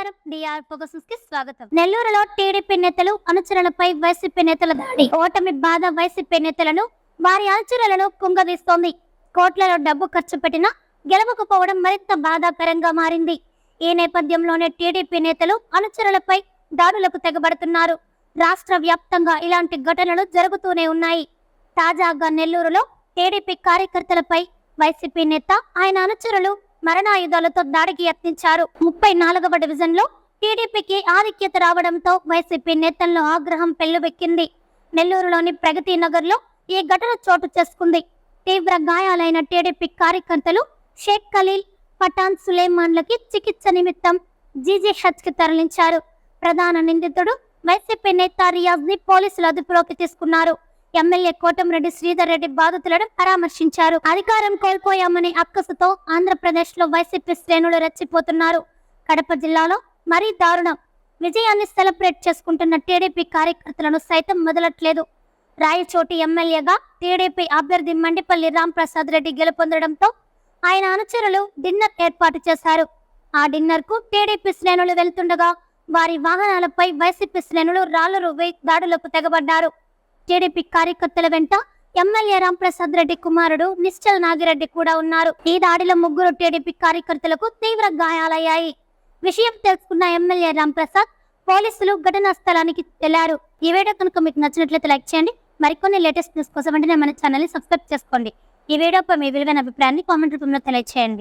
నమస్కారం. డిఆర్కి స్వాగతం. నెల్లూరులో టీడీపీ నేతలు అనుచరులపై వైసీపీ నేతల దాడి. ఓటమి బాధ వైసీపీ నేతలను వారి అనుచరులను కుంగదీస్తోంది. కోట్లలో డబ్బు ఖర్చు పెట్టినా గెలవకపోవడం మరింత బాధాకరంగా మారింది. ఈ నేపథ్యంలోనే టీడీపీ నేతలు అనుచరులపై దాడులకు తెగబడుతున్నారు. రాష్ట్ర వ్యాప్తంగా ఇలాంటి ఘటనలు జరుగుతూనే ఉన్నాయి. తాజాగా నెల్లూరులో టీడీపీ కార్యకర్తలపై వైసీపీ నేత ఆయన అనుచరులు మరణాయుధాలతో దాడికి యత్నించారు. ముప్పై నాలుగవ డివిజన్లో టీడీపీకి ఆధిక్యత రావడంతో వైసీపీ నేతల్లో ఆగ్రహం పెల్లుబెక్కింది. నెల్లూరులోని ప్రగతి నగర్లో ఈ ఘటన చోటు చేసుకుంది. తీవ్ర గాయాలైన టీడీపీ కార్యకర్తలు షేక్ ఖలీల్ పఠాన్ సులేమాన్లకి చికిత్స నిమిత్తం జీజీహెచ్కి తరలించారు. ప్రధాన నిందితుడు వైసీపీ నేత రియాజ్ని పోలీసులు అదుపులోకి తీసుకున్నారు. ఎమ్మెల్యే కోటంరెడ్డి శ్రీధర్ రెడ్డి బాధితులను పరామర్శించారు. అధికారం కోల్పోయామనే అక్కసుతో ఆంధ్రప్రదేశ్లో వైసీపీ శ్రేణులు రెచ్చిపోతున్నారు. కడప జిల్లాలో మరీ దారుణం. విజయాన్ని సెలబ్రేట్ చేసుకుంటున్న టీడీపీ కార్యకర్తలను సైతం మొదలట్లేదు రాయచోటి ఎమ్మెల్యేగా టీడీపీ అభ్యర్థి మండిపల్లి రాంప్రసాద్ రెడ్డి గెలుపొందడంతో ఆయన అనుచరులు డిన్నర్ ఏర్పాటు చేశారు. ఆ డిన్నర్కు టీడీపీ శ్రేణులు వెళ్తుండగా వారి వాహనాలపై వైసీపీ శ్రేణులు రాళ్ళు రువ్వి దాడులకు తెగబడ్డారు. టీడీపీ కార్యకర్తల వెంట ఎమ్మెల్యే రాంప్రసాద్ రెడ్డి కుమారుడు నిశ్చల్ నాగిరెడ్డి కూడా ఉన్నారు. ఈ దాడిలో ముగ్గురు టీడీపీ కార్యకర్తలకు తీవ్ర గాయాలయ్యాయి. విషయం తెలుసుకున్న ఎమ్మెల్యే రాంప్రసాద్ పోలీసులు ఘటనా స్థలానికి వెళ్ళారు. ఈ వీడియో కనుక మీకు నచ్చినట్లయితే లైక్ చేయండి. మరికొన్ని లేటెస్ట్ న్యూస్ కోసం వెంటనే మన ఛానల్ని సబ్స్క్రైబ్ చేసుకోండి. ఈ వీడియోపై మీ విలువైన అభిప్రాయాన్ని కామెంట్ రూపంలో తెలియజేయండి